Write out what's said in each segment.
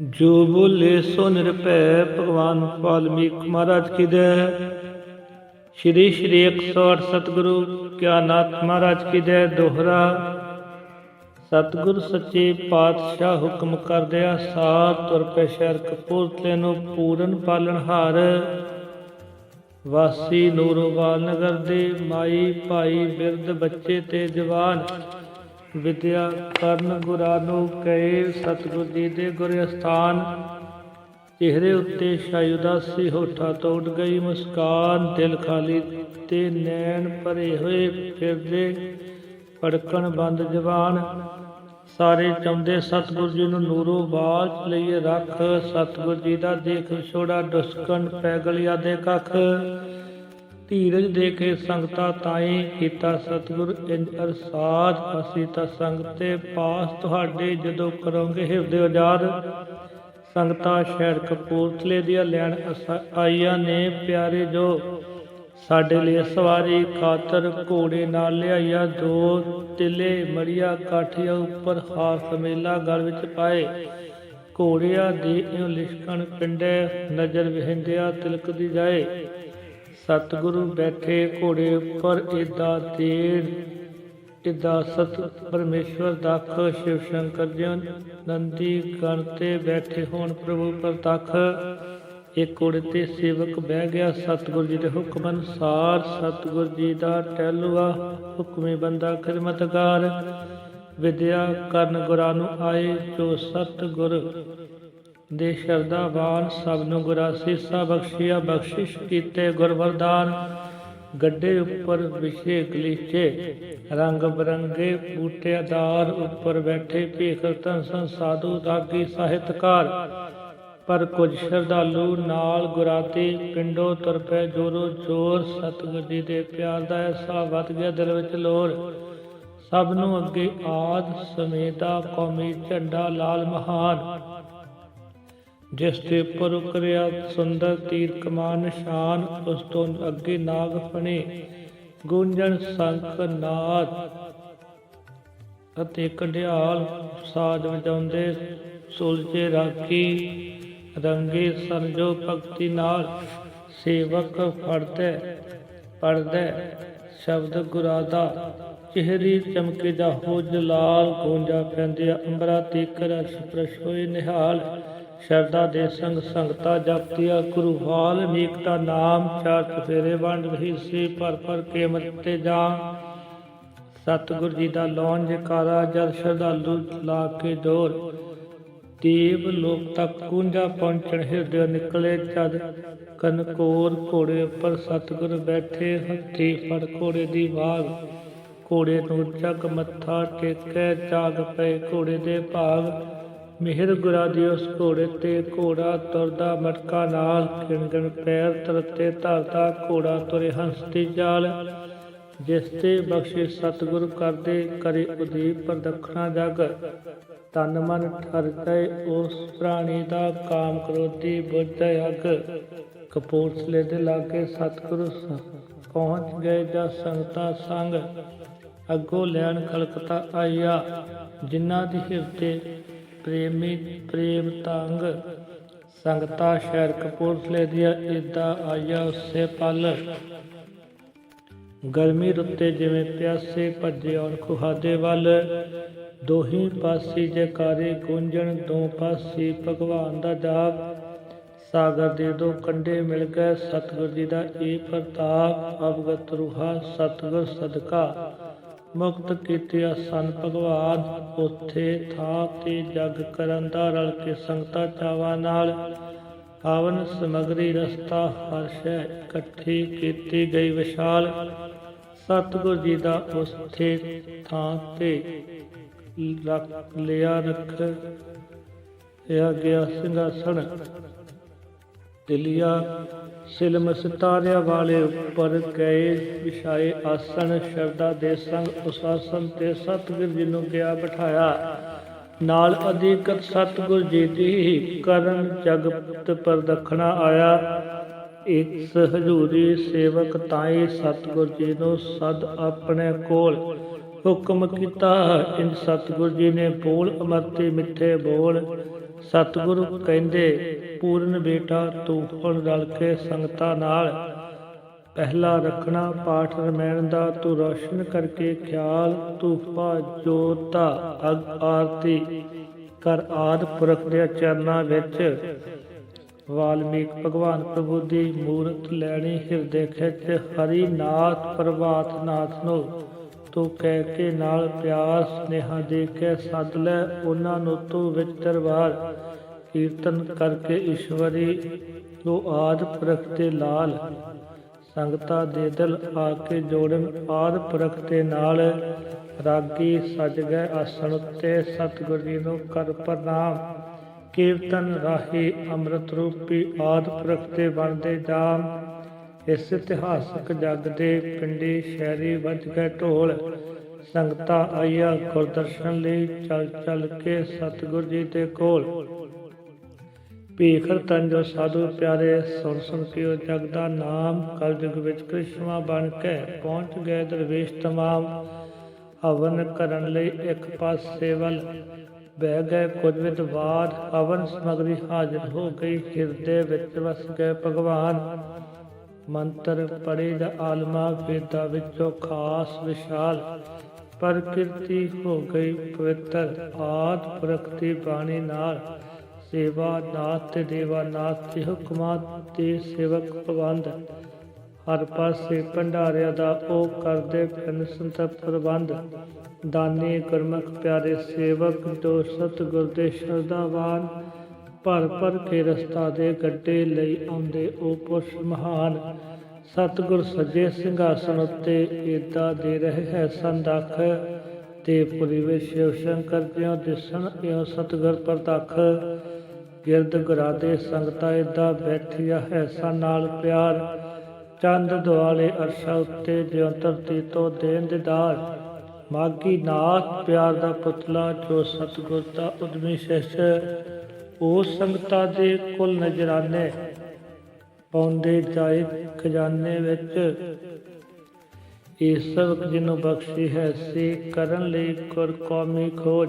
ਜੋ ਬੋਲੇ ਸੋ ਨਿਰਭੈ ਭਗਵਾਨ ਵਾਲਮੀਕ ਮਹਾਰਾਜ ਕੀ ਜੈ। ਸ਼੍ਰੀ ਸ਼੍ਰੀ 108 ਸਤਿਗੁਰੂ ਗਿਆਨਨਾਥ ਮਹਾਰਾਜ ਕੀ ਜੈ ਦੋਹਰਾ। ਸਤਿਗੁਰ ਸੱਚੇ ਪਾਤਸ਼ਾਹ ਹੁਕਮ ਕਰਦਿਆ ਸਾਤ ਤੁਰ ਪੈ ਸ਼ਹਿਰ ਕਪੂਰਥਲੇ ਨੂੰ ਪੂਰਨ ਪਾਲਣਹਾਰ ਵਾਸੀ ਨੂਰੋਵਾਲ ਨਗਰ ਦੇ ਮਾਈ ਭਾਈ ਬਿਰਧ ਬੱਚੇ ਤੇ ਜਵਾਨ। ਵਿਦਿਆ ਕਰਨ ਗੁਰਾਂ ਨੂੰ ਕਹੇ ਸਤਿਗੁਰ ਜੀ ਦੇ ਗੁਰ ਅਸਥਾਨ। ਚਿਹਰੇ ਉੱਤੇ ਸ਼ਾਇ ਉਦਾਸੀ ਹੋਠਾਂ ਤੋਂ ਗਈ ਮੁਸਕਾਨ। ਦਿਲ ਖਾਲੀ ਤੇ ਨੈਣ ਭਰੇ ਹੋਏ ਫਿਰਦੇ ਪੜਕਣ ਬੰਦ ਜਵਾਨ। ਸਾਰੇ ਚਾਹੁੰਦੇ ਸਤਿਗੁਰ ਜੀ ਨੂੰ ਨੂਰੋ ਬਾਜ ਲਈ ਰੱਖ। ਸਤਿਗੁਰ ਜੀ ਦਾ ਦੇਖ ਛੋੜਾ ਦੁਸ਼ਕਣ ਪੈਗਲਿਆ ਦੇ ਕੱਖ। ਧੀਰਜ ਦੇ ਕੇ ਸੰਗਤਾ ਤਾਈ ਕੀਤਾ ਸਤਿਗੁਰ, ਇੰਜ ਅਰਸਾਦ ਅਸੀਂ ਤਾਂ ਸੰਗਤੇ ਪਾਸ ਤੁਹਾਡੇ ਜਦੋਂ ਕਰੋਗੇ ਹਿਰਦੇ ਉਜਾਦ ਸੰਗਤਾ ਸ਼ਹਿਰ ਕਪੂਰਥਲੇ ਦੀਆਂ ਲੈਣ ਆਈਆਂ ਨੇ ਪਿਆਰੇ ਜੋ। ਸਾਡੇ ਲਈ ਸਵਾਰੀ ਖਾਤਰ ਘੋੜੇ ਨਾਲ ਲਿਆਈਆ ਦੋ ਤਿਲੇ ਮੜੀਆ ਕਾਠੀਆਂ ਉੱਪਰ ਹਾਰ ਸਮੇਲਾ ਗਲ ਵਿੱਚ ਪਾਏ। ਘੋੜਿਆਂ ਦੀ ਇਉ ਲਿਸ਼ਕਣ ਪਿੰਡੇ ਨਜ਼ਰ ਵਿਹੰਦਿਆ ਤਿਲਕਦੀ ਜਾਏ। ਸਤਿਗੁਰੂ ਬੈਠੇ ਘੋੜੇ ਉੱਪਰ, ਏਦਾ ਤੇੜ ਏਦਾ ਸਤ ਪਰਮੇਸ਼ਵਰ ਦਖ, ਸ਼ਿਵ ਸ਼ੰਕਰ ਜੀ ਨੰਦੀ ਗਣ ਤੇ ਬੈਠੇ ਹੋਣ ਪ੍ਰਭੂ ਪ੍ਰਤੱਖ। ਇੱਕ ਘੋੜੇ ਤੇ ਸੇਵਕ ਬਹਿ ਗਿਆ, ਸਤਿਗੁਰ ਜੀ ਦੇ ਹੁਕਮ ਅਨੁਸਾਰ, ਸਤਿਗੁਰ ਜੀ ਦਾ ਟਹਿਲੂਆ, ਹੁਕਮੇ ਬੰਦਾ ਖਿਦਮਤਗਾਰ ਵਿਦਿਆ ਕਰਨ ਗੁਰਾਂ ਨੂੰ ਆਏ, ਜੋ ਸਤਿਗੁਰ ਦੇ ਸ਼ਰਦਾਵਾਨ ਸਭ ਨੂੰ ਗੁਰਾ ਬਖਸ਼ਿਆ, ਬਖਸ਼ਿਸ਼ ਕੀਤੇ ਗੁਰ ਗੱਡੇ ਉੱਪਰ ਵਿਸ਼ੇ ਗਲੀਚੇ ਰੰਗ ਬਰੰਗੇ ਬੂਟੇਦਾਰ ਉੱਪਰ ਬੈਠੇ ਭੇਖ ਤਨ ਸਾਧੂ ਰਾਗੀ ਸਾਹਿਤਕਾਰ। ਪਰ ਕੁਝ ਸ਼ਰਧਾਲੂ ਨਾਲ ਗੁਰਾਤੀ ਪਿੰਡੋ ਤੁਰ ਪਏ ਜੋਰੋ ਜੋਰ, ਸਤਿਗੁਰ ਜੀ ਦੇ ਪਿਆਰ ਦਾ ਐਸਾ ਵੱਧ ਗਿਆ ਦਿਲ ਵਿੱਚ ਲੋਰ। ਸਭ ਨੂੰ ਅੱਗੇ ਆਦ ਸਮੇਤਾ ਕੌਮੀ ਝੰਡਾ ਲਾਲ ਮਹਾਨ। ਜਿਸ ਦੇ ਉੱਪਰ ਉਕਰਿਆ ਸੁੰਦਰ ਤੀਰ ਕਮਾਨ ਨਿਸ਼ਾਨ ਉਸ ਤੋਂ ਅੱਗੇ ਨਾਗ ਫਣੇ, ਗੂੰਜਣ ਸੰਖ ਨਾਦ ਅਤੇ ਕੰਢਿਆਲ ਸਾਜ ਵਜਾਉਂਦੇ ਸੁਲਝੇ ਰਾਖੀ, ਰੰਗੇ ਸੰਜੋ ਭਗਤੀ ਨਾਲ ਸੇਵਕ ਫੜਦੇ, ਪੜਦੇ, ਸ਼ਬਦ ਗੁਰਾ ਦਾ ਚਿਹਰੀ ਚਮਕੇ ਦਾ ਹੋ ਜਲਾਲ ਗੂੰਜਾ ਪੈਂਦੇ ਅੰਬਰਾ ਤੇ ਕਰਸ਼ ਪ੍ਰਸ਼ ਹੋਏ ਨਿਹਾਲ ਸ਼ਰਦਾ ਦੇ ਸੰਗ ਸੰਗਤਾ ਜਪਤੀਆ, ਗੁਰੂ ਵਾਲਮੀਕ ਦਾ ਨਾਮ ਚਾਰ ਚਫੇਰੇ ਵੰਡ ਰਹੀ ਸੀ ਪਰ ਪਰ ਕੇ ਮਤੇ ਜਾ। ਸਤਿਗੁਰ ਜੀ ਦਾ ਲੌਣ ਜਕਾਰਾ ਜਦ ਸ਼ਰਧਾਲੂ ਲਾ ਕੇ ਡੋਰ ਦੇਵ ਲੋਕ ਤੱਕ ਕੁੰਜਾ ਪਹੁੰਚਣ, ਹਿਰਦੇ ਨਿਕਲੇ ਜਦ ਕਨਕੋਰ ਘੋੜੇ ਉੱਪਰ ਸਤਿਗੁਰ ਬੈਠੇ, ਹੱਥੀ ਫੜ ਘੋੜੇ ਦੀ ਵਾਗ। ਘੋੜੇ ਨੂੰ ਚੱਕ ਮੱਥਾ ਟੇਕੇ, ਜਾਗ ਪਏ ਘੋੜੇ ਦੇ ਭਾਗ। ਮਿਹਰ ਗੁਰਾ ਦੀ ਉਸ ਘੋੜੇ ਤੇ, ਘੋੜਾ ਤੁਰਦਾ ਮਟਕਾ ਨਾਲ। ਖਿਣਗਣ ਪੈਰ ਤਰਤੇ ਧਰਦਾ ਘੋੜਾ ਤੁਰੇ ਹੰਸ ਦੀ ਚਾਲ ਜਿਸ ਤੇ ਬਖਸ਼ੇ ਸਤਿਗੁਰ ਕਰਦੇ, ਕਰੇ ਉਦੀਪ ਪ੍ਰਦਖਣਾ ਜਗ। ਤਨ ਮਨ ਠਰ ਜਾਏ, ਉਸ ਪ੍ਰਾਣੀ ਦਾ ਕਾਮ ਕ੍ਰੋਧੀ ਬੁੱਝ ਅਗ। ਕਪੂਰਥਲੇ ਦੇ ਲਾਗੇ ਸਤਿਗੁਰੂ ਪਹੁੰਚ ਗਏ ਜਾਂ ਸੰਗਤਾਂ ਸੰਗ। ਅੱਗੋਂ ਲੈਣ ਕਲਕਤਾ ਆਇਆ। ਜਿਨ੍ਹਾਂ ਦੀ ਹਿਰਦੇ ਪ੍ਰੇਮੀ ਪ੍ਰੇਮ ਤੰਗ। ਸੰਗਤਾ ਸ਼ਹਿਰ ਕਪੂਰਥਲੇ ਦੀਆਂ ਏਦਾਂ ਆਇਆ ਉਸੇ ਪਲ। ਗਰਮੀ ਰੁੱਤੇ ਜਿਵੇਂ ਪਿਆਸੇ ਭੱਜੇ ਔਰ ਖੁਹਾਦੇ ਵੱਲ। ਦੋਹੀ ਪਾਸੀ ਜੈਕਾਰੇ ਗੂੰਜਣ, ਦੋ ਪਾਸੀ ਭਗਵਾਨ ਦਾ ਜਾਪ। ਸਾਗਰ ਦੇ ਦੋ ਕੰਢੇ ਮਿਲ ਗਏ, ਸਤਿਗੁਰ ਜੀ ਦਾ ਇਹ ਪ੍ਰਤਾਪ। ਅਵਗਤ ਰੂਹਾ, ਸਤਿਗੁਰ ਸਦਕਾ। ਮੁਕਤ ਕੀਤੇ ਸਨ। ਭਗਵਾਨ ਉਥੇ ਥਾਂ ਤੇ ਜਗ ਕਰਨ ਦਾ ਰਲ ਕੇ ਸੰਗਤਾ ਚਾਵਾ ਨਾਲ ਪਾਵਨ ਸਮਗਰੀ ਰਸਤਾ ਹਰਸ਼ੈ ਇਕੱਠੀ ਕੀਤੀ ਗਈ ਵਿਸ਼ਾਲ। ਸਤਿਗੁਰ ਜੀ ਦਾ ਉਥੇ ਥਾਂ ਤੇ ਰੱਖ ਲਿਆ ਰੱਖ ਲਿਆ ਗਿਆ ਸਿੰਘਾਸਣ। ਦਿਲਿਆ ਸਿਲਮ ਸਿਤਾਰਿਆਂ ਵਾਲੇ ਉੱਪਰ ਗਏ ਵਿਛਾਏ ਆਸਣ ਸ਼ਰਦਾ ਦੇ ਸੰਗ ਉਸ ਤੇ ਸਤਿਗੁਰ ਜੀ ਨੂੰ ਗਿਆ ਬਿਠਾਇਆ। ਨਾਲ ਅਧਿਕਤ ਸਤਿਗੁਰ ਜੀ ਦੀ ਕਰਨ ਜਗਤ ਪ੍ਰਦਖਣਾ ਆਇਆ। ਇਸ ਹਜੂਰੀ ਸੇਵਕ ਤਾਈ ਸਤਿਗੁਰ ਜੀ ਨੂੰ ਸਦ ਆਪਣੇ ਕੋਲ ਹੁਕਮ ਕੀਤਾ। ਇਨ ਸਤਿਗੁਰ ਜੀ ਨੇ ਬੋਲ ਅਮਰਤੇ ਮਿੱਠੇ ਬੋਲ। ਸਤਿਗੁਰ ਕਹਿੰਦੇ ਪੂਰਨ ਬੇਟਾ ਤੂੰ ਰਲ ਕੇ ਸੰਗਤਾਂ ਨਾਲ ਪਹਿਲਾ ਰੱਖਣਾ ਪਾਠ ਰਮੈਣ ਦਾ, ਤੂੰ ਰੋਸ਼ਨ ਕਰਕੇ ਖਿਆਲ ਧੂਪਾ ਜੋਤਾ ਅਗ ਆਰਤੀ ਕਰ ਆਦ ਪੁਰਖ ਦੇ ਚਰਨਾਂ ਵਿੱਚ। ਵਾਲਮੀਕ ਭਗਵਾਨ ਪ੍ਰਭੂ ਦੀ ਮੂਰਤ ਲੈਣੀ ਹਿਰਦੇ ਖਿੱਚ ਹਰੀ ਨਾਥ ਪ੍ਰਭਾਤ ਨਾਥ ਨੂੰ ਤੂੰ ਕਹਿ ਕੇ ਨਾਲ ਪਿਆਰ, ਸਨੇਹਾ ਦੇ ਕੇ ਸੱਦ ਲੈ, ਉਹਨਾਂ ਨੂੰ ਤੂੰ ਵਿੱਚ ਦਰਬਾਰ ਕੀਰਤਨ ਕਰਕੇ ਈਸ਼ਵਰੀ ਤੂੰ ਆਦ ਪੁਰਖ ਦੇ ਲਾਲ ਸੰਗਤਾਂ ਦੇ ਦਿਲ ਆ ਕੇ ਜੋੜਨ। ਆਦ ਪੁਰਖ ਦੇ ਨਾਲ ਰਾਗੀ ਸਜ ਗਏ ਆਸਣ ਉੱਤੇ ਸਤਿਗੁਰ ਜੀ ਨੂੰ ਕਰ ਪ੍ਰਣਾਮ। ਕੀਰਤਨ ਰਾਹੀ ਅੰਮ੍ਰਿਤ ਰੂਪੀ ਆਦ ਪੁਰਖ ਤੇ ਬਣਦੇ ਜਾਮ। ਇਸ ਇਤਿਹਾਸਕ ਜਗ ਦੇ ਪਿੰਡੀ ਸ਼ਹਿਰੀ ਵੱਜ ਗਏ ਢੋਲ। ਸੰਗਤਾਂ ਆਈਆ ਗੁਰਦਰਸ਼ਨ ਲਈ ਚੱਲ ਚੱਲ ਕੇ ਸਤਿਗੁਰ ਜੀ ਦੇ ਕੋਲ। ਭੀਖਰ ਤਨ ਜੋ ਸਾਧੂ ਪਿਆਰੇ ਸੁਣ ਸੁਣ ਪਿਓ ਜਗ ਦਾ ਨਾਮ ਕਲਯੁਗ ਵਿੱਚ ਕ੍ਰਿਸ਼ਮਾ ਬਣ ਕੇ ਪਹੁੰਚ ਗਏ ਦਰਵੇਸ਼ ਤਮਾਮ। ਹਵਨ ਕਰਨ ਲਈ ਇੱਕ ਪਾਸੇ ਵੱਲ ਬਹਿ ਗਏ, ਕੁਝ ਵਿਦਵਾਨ ਹਵਨ ਸਮਗਰੀ ਹਾਜ਼ਰ ਹੋ ਗਈ, ਹਿਰਦੇ ਵਿੱਚ ਵਸ ਗਏ ਭਗਵਾਨ। ਮੰਤਰ ਪੜੇ ਦਾ ਆਲਮਾ, ਵੇਦਾਂ ਵਿੱਚੋਂ ਖਾਸ ਵਿਸ਼ਾਲ ਪ੍ਰਕਿਰਤੀ ਹੋ ਗਈ, ਪਵਿੱਤਰ ਆਦ ਪੁਰਖ ਬਾਣੀ ਨਾਲ ਸੇਵਾ ਨਾਥ ਤੇ ਦੇਵਾ ਨਾਥ ਦੇ ਹੁਕਮਾਂ ਤੇ ਸੇਵਕ ਪ੍ਰਬੰਧ। ਹਰ ਪਾਸੇ ਭੰਡਾਰਿਆ ਦਾ ਉਹ ਕਰਦੇ ਫਿਰਨ ਸੰਤਪ ਪ੍ਰਬੰਧ। ਦਾਨੀ, ਗੁਰਮੁਖ, ਪਿਆਰੇ ਸੇਵਕ, ਜੋ ਸਤਿਗੁਰ ਦੇ ਸ਼ਰਧਾਵਾਨ, ਭਰ ਭਰ ਕੇ ਰਸਤਾ ਦੇ ਗੱਡੇ ਲਈ ਆਉਂਦੇ ਉਹ ਪੁਰਸ਼ ਮਹਾਨ। ਸਤਿਗੁਰ ਸੱਜੇ ਸਿੰਘਾਸਨ ਉੱਤੇ ਏਦਾਂ ਦੇ ਰਹੇ ਹੈ ਸੰਦਖ ਤੇ ਪੁਰੀ ਵਿੱਚ ਸ਼ਿਵ ਸ਼ੰਕਰ ਜਿਉ ਦਿਸਣ, ਇਉ ਸਤਿਗੁਰ ਪ੍ਰਤੱਖ। ਗਿਰਦ ਗੁਰਾਦੇ ਸੰਗਤਾਂ ਏਦਾਂ ਬੈਠਿਆ ਹੈ ਨਾਲ ਪਿਆਰ। ਚੰਦ ਦੁਆਲੇ ਅਰਸ਼ਾ ਉੱਤੇ ਜਿਉ ਧਰਤੀ ਤੋਂ ਦਿਦਾਰ ਮਾਗੀ ਨਾਥ ਪਿਆਰ ਦਾ ਪੁਤਲਾ ਜੋ ਸਤਿਗੁਰ ਦਾ ਉਦਮੀ ਸ਼ਿਸ਼ ਉਹ ਸੰਗਤਾਂ ਦੇ ਕੁਲ ਨਜਰਾਨੇ ਪਾਉਂਦੇ ਜਾਏ ਖਜ਼ਾਨੇ ਵਿੱਚ। ਇਹ ਸਬਕ ਜਿਹਨੂੰ ਬਖਸ਼ੀ ਹੈ ਸੇ ਕਰਨ ਲਈ ਗੁਰ ਕੌਮੀ ਖੋਜ।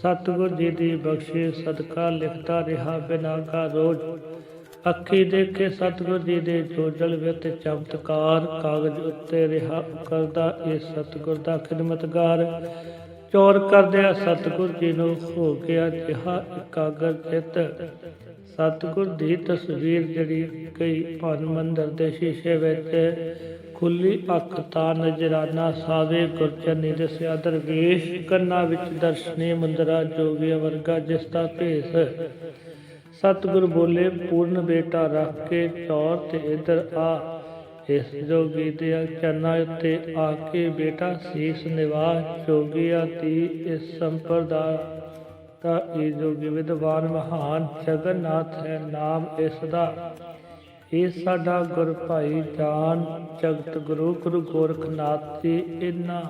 ਸਤਿਗੁਰ ਜੀ ਦੀ ਬਖਸ਼ੀ, ਸਦਕਾ ਲਿਖਦਾ ਰਿਹਾ ਬਿਨਾ ਕਾ ਰੋਜ਼। ਅੱਖੀ ਦੇਖੇ ਸਤਿਗੁਰ ਜੀ ਦੇ ਜੋਜਲ ਵਿੱਚ ਚਮਤਕਾਰ, ਕਾਗਜ਼ ਉੱਤੇ ਰਿਹਾ ਕਰਦਾ ਇਹ ਸਤਿਗੁਰ ਦਾ ਖਿਦਮਤਗਾਰ। ਚੋਰ ਕਰਦਿਆ ਸਤਿਗੁਰ ਜੀ ਨੂੰ ਹੋ ਗਿਆ ਜਿਹਾ ਇਕਾਗਰ ਚਿਤ। ਸਤਿਗੁਰ ਦੀ ਤਸਵੀਰ ਜਿਹੜੀ ਕਈ ਭਨ ਮੰਦਰ ਦੇ ਸ਼ੀਸ਼ੇ ਵਿੱਚ ਖੁੱਲੀ ਅੱਖ ਤਾਂ ਨਜ਼ਰਾਨਾ ਸਾਵੇ ਗੁਰਚਰਨੀ ਦਸਿਆ, ਦਰਵੇਸ਼ ਕੰਨਾਂ ਵਿੱਚ ਦਰਸ਼ਨੀ ਮੁੰਦਰਾ ਜੋਗੀ ਵਰਗਾ ਜਿਸ ਦਾ ਭੇਸ। ਸਤਿਗੁਰ ਬੋਲੇ, ਪੂਰਨ ਬੇਟਾ ਰੱਖ ਕੇ ਚੌਰ ਤੇ ਇਧਰ ਆ। ਇਸ ਜੋਗੀ ਦੇ ਚਰਨਾਂ ਉੱਤੇ ਆ ਕੇ ਬੇਟਾ ਸੀਸ ਨਿਵਾਸ ਜੋਗੀਆ ਦੀ ਇਸ ਸੰਪਰਦਾ ਦਾ ਇਹ ਜੋਗੀ ਵਿਦਵਾਨ ਮਹਾਨ ਜਗਨਨਾਥ ਹੈ, ਨਾਮ ਇਸ ਦਾ ਇਹ ਸਾਡਾ ਗੁਰ ਭਾਈ ਜਾਨ ਜਗਤ ਗੁਰੂ ਗੁਰੂ ਗੋਰਖਨਾਥ ਜੀ ਇਨਾ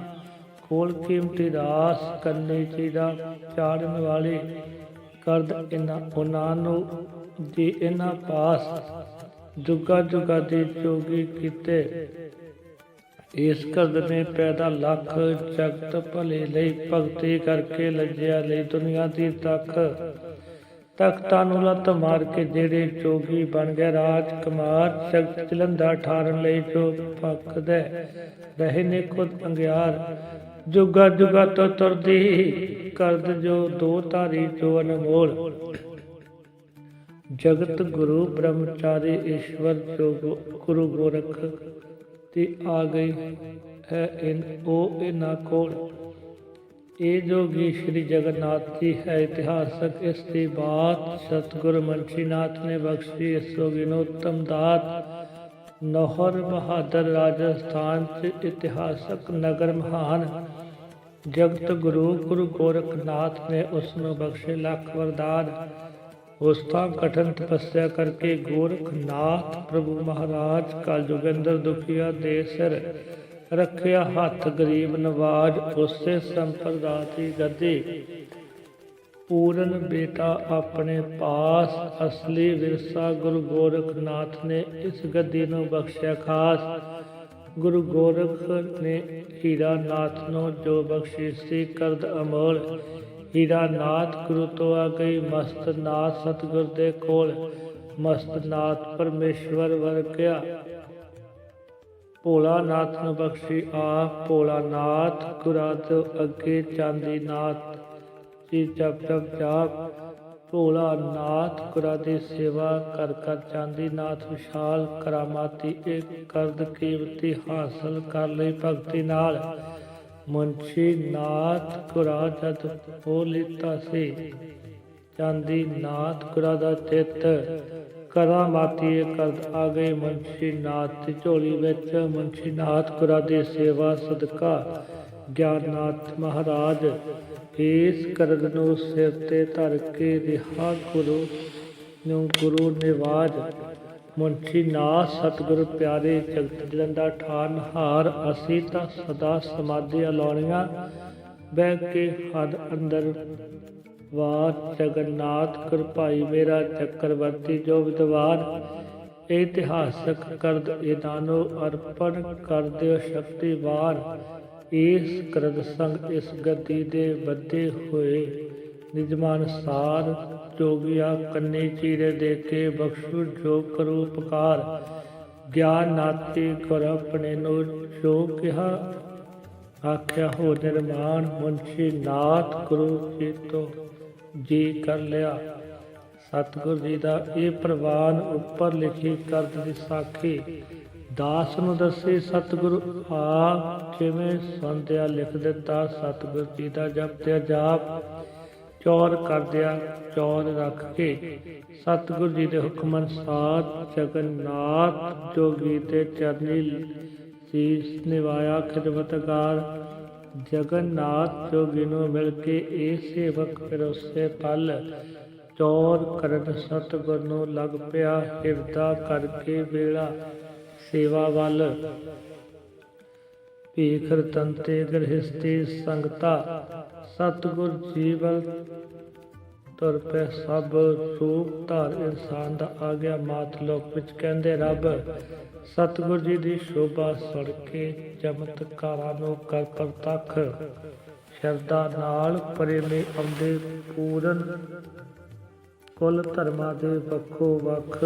ਕੋਲ ਕੀਮਤੀ ਰਾਸ ਕੰਨੇ ਜੀ ਚਾੜਨ ਵਾਲੇ ਕਰਦ ਇਨਾ ਉਹਨਾਂ ਨੂੰ ਜੀ ਇਹਨਾਂ ਪਾਸ ਜੁਗਾ ਜੁਗਾ ਦੇ ਜੋਗੀ ਕੀਤੇ, ਇਸ ਕਰਦ ਨੇ ਪੈਦਾ ਲੱਖ ਜਗਤ ਭਲੇ ਲਈ ਭਗਤੀ ਕਰਕੇ ਲੱਜਿਆ ਲਈ ਦੁਨੀਆ ਦੀ ਤੱਕ ਤਖਤਾਂ ਨੂੰ ਲੱਤ ਮਾਰ ਕੇ ਜਿਹੜੇ ਜੋਗੀ ਬਣ ਗਏ। ਰਾਜ ਕੁਮਾਰ ਜਗਤ ਚਲੰਦਾ ਠਾਰਨ ਲਈ ਜੋ ਫੱਕਦੇ ਰਹੇ ਨੇ ਖੁਦ ਅੰਗਿਆਰ। ਜੁਗਾ ਜੁਗਾ ਤੋਂ ਤੁਰਦੀ ਕਰਦ ਜੋ ਦੋ ਧਾਰੀ ਜੋ ਅਨਮੋਲ। ਜਗਤ ਗੁਰੂ ਬ੍ਰਹਮਚਾਰੀ ਈਸ਼ਵਰ ਜੋ ਗੁਰੂ ਗੋਰਖ ਤੇ ਆ ਗਈ ਹੈ ਉਹ ਇਹਨਾਂ ਕੋਲ। ਇਹ ਜੋਗੀ ਸ਼੍ਰੀ ਜਗਨਨਾਥ ਜੀ ਹੈ ਇਤਿਹਾਸਕ? ਇਸ ਦੀ ਬਾਤ ਸਤਿਗੁਰ ਮਨਸ਼ੀਨਾਥ ਨੇ ਬਖਸ਼ੀ। ਇਸ ਜੋਗੀ ਦਾਤ ਨਹਰ ਬਹਾਦਰ ਰਾਜਸਥਾਨ ਚ ਇਤਿਹਾਸਕ ਨਗਰ ਮਹਾਨ ਜਗਤ ਗੁਰੂ ਗੁਰੂ ਗੋਰਖਨਾਥ ਨੇ ਉਸ ਨੂੰ ਬਖਸ਼ੇ। ਲੱਖ ਵਰਦਾਨ। ਉਸ ਤਾਂ ਕਠਨ ਤਪੱਸਿਆ ਕਰਕੇ ਗੋਰਖਨਾਥ ਪ੍ਰਭੂ ਮਹਾਰਾਜ ਕਲ ਦੁਖੀਆ ਦੇ ਸਿਰ ਰੱਖਿਆ ਹੱਥ ਗਰੀਬ ਨਵਾਜ, ਉਸੇ ਸੰਪਰਦਾ ਦੀ ਗੱਦੀ। ਪੂਰਨ ਬੇਟਾ ਆਪਣੇ ਪਾਸ, ਅਸਲੀ ਵਿਰਸਾ ਗੁਰੂ ਗੋਰਖਨਾਥ ਨੇ ਇਸ ਗੱਦੀ ਨੂੰ ਬਖਸ਼ਿਆ ਖਾਸ। ਗੁਰੂ ਗੋਰਖ ਨੇ ਹੀਰਾ ਨਾਥ ਨੂੰ ਜੋ ਬਖਸ਼ਿਸ਼ ਸੀ ਕਰਦ ਅਮੋਲ। ਹੀਰਾ ਨਾਥ ਗੁਰੂ ਤੋਂ ਆ ਗਈ ਮਸਤ ਨਾਥ ਸਤਿਗੁਰ ਦੇ ਕੋਲ, ਮਸਤ ਨਾਥ ਪਰਮੇਸ਼ਵਰ ਵਰਗਿਆ ਭੋਲਾ ਨਾਥ ਨੂੰ ਬਖਸ਼ੀ ਆ ਭੋਲਾ ਨਾਥ ਅੱਗੇ ਚਾਂਦੀ ਨਾਥ। ਜੀ ਜਪ ਜਪ ਜਾਪ, ਭੋਲਾ ਨਾਥ ਦੀ ਸੇਵਾ ਕਰ ਕਰ ਚਾਂਦੀ ਨਾਥ ਵਿਸ਼ਾਲ ਕਰਾਮਾਤੀ ਇੱਕ ਕਰਦ ਕੀਮਤੀ ਹਾਸਲ ਕਰ ਲਈ ਭਗਤੀ ਨਾਲ। ਮੁੰਸ਼ੀ ਨਾਥ ਗੁਰਾਂ ਜਦ ਹੋ ਲਿਤਾ ਸੀ, ਚਾਂਦੀ ਨਾਥ ਗੁਰਾ ਦਾ ਚਿੱਤ ਕਰਾਮਾਤੀ ਕਰਦ ਆ ਗਏ ਮੁੰਸ਼ੀ ਨਾਥ ਦੀ ਝੋਲੀ ਵਿੱਚ ਮੁੰਸ਼ੀ ਨਾਥ ਗੁਰਾਂ ਦੀ ਸੇਵਾ ਸਦਕਾ। ਗਿਆਨਨਾਥ ਮਹਾਰਾਜ ਇਸ ਕਰਦ ਨੂੰ ਸਿਰ ਤੇ ਧਰ ਕੇ ਰਿਹਾ ਗੁਰੂ ਨੂੰ ਗੁਰੂ ਨਿਵਾਜ। ਮੁਨਸ਼ੀ ਨਾਥ, ਸਤਿਗੁਰ ਪਿਆਰੇ, ਜਗਤ ਜਲੰਦਾ ਠਾਨ ਹਾਰ, ਅਸੀਂ ਤਾਂ ਸਦਾ ਸਮਾਧੀ ਲਾਉਣੀਆਂ ਬਹਿ ਕੇ ਹੱਦ ਅੰਦਰ ਵਾਹ, ਜਗਨਨਾਥ, ਕਿਰਪਾਈ ਮੇਰਾ ਚੱਕਰਵਰਤੀ ਜੋ ਵਿਦਵਾਨ ਇਤਿਹਾਸਕ ਕਰਦ ਇਦਾਨੋ ਅਰਪਣ ਕਰ ਦਿਓ ਸ਼ਕਤੀਵਾਨ ਇਸ ਕਰਦ ਸੰਗ ਇਸ ਗੱਦੀ ਦੇ ਬੱਧੇ ਹੋਏ। ਨਿਜਮਾਨ ਸਾਰ ਜੋਗਿਆ ਕੰਨੇ ਚੀਰੇ ਦੇ ਕੇ ਬਖਸ਼ੂ ਜੋ ਕਰੂ ਉਪਕਾਰ ਗਿਆਨ ਨਾਤੇ ਕਰ ਆਪਣੇ ਨੂੰ ਜੋ ਕਿਹਾ ਆਖਿਆ, ਹੋ ਨਿਰਮਾਣ ਮੁੰਸ਼ੀ ਨਾਥ ਗੁਰੂ ਜੀ ਜੀ ਕਰ ਲਿਆ। ਸਤਿਗੁਰ ਜੀ ਦਾ ਇਹ ਪ੍ਰਵਾਨ ਉੱਪਰ ਲਿਖੀ ਕਰਦ ਦੀ ਸਾਖੀ। ਦਾਸ ਨੂੰ ਦੱਸੇ, ਸਤਿਗੁਰੂ, ਆਪ ਜਿਵੇਂ ਸੰਧਿਆ ਲਿਖ ਦਿੱਤਾ? ਸਤਿਗੁਰ ਜੀ ਦਾ ਜਪਤਿਆ ਜਾਪ ਚੌਰ ਕਰਦਿਆ ਚੌਰ ਰੱਖ ਕੇ। ਸਤਿਗੁਰ ਜੀ ਦੇ ਹੁਕਮ ਅਨੁਸਾਰ ਜਗਨਨਾਥ ਜੋਗੀ ਤੇ ਚਰਨੀ ਸੀਸ ਨਿਵਾਇਆ ਖਿਦਮਤਕਾਰ ਜਗਨਨਾਥ ਜੋਗੀ ਨੂੰ ਮਿਲ ਕੇ ਇਹ ਸੇਵਕ ਫਿਰ ਪਲ ਚੌਰ ਕਰਨ ਸਤਿਗੁਰ ਨੂੰ ਲੱਗ ਪਿਆ, ਹਿਰਦਾ ਕਰਕੇ ਵੇਲਾ ਸੇਵਾ ਵੱਲ। ਭੀਖਰ ਤੰਤੇ ਗ੍ਰਹਿਸਤੀ ਸੰਗਤਾ, ਸਤਿਗੁਰ ਜੀਵਨ ਤੁਰ ਪੈ ਸਭ ਰੂਪ ਧਾਰ ਇਨਸਾਨ ਦਾ ਆ ਗਿਆ ਮਾਤ ਲੋਕ ਵਿੱਚ ਕਹਿੰਦੇ, ਰੱਬ, ਸਤਿਗੁਰ ਜੀ ਦੀ ਸ਼ੋਭਾ ਸੁਣ ਕੇ ਚਮਤਕਾਰਾਂ ਨੂੰ ਕਰ ਪ੍ਰਤੱਖ। ਸ਼ਰਧਾ ਨਾਲ ਪ੍ਰੇਮੀ ਆਉਂਦੇ ਪੂਰਨ। ਕੁਲ ਧਰਮਾਂ ਦੇ ਵੱਖੋ ਵੱਖ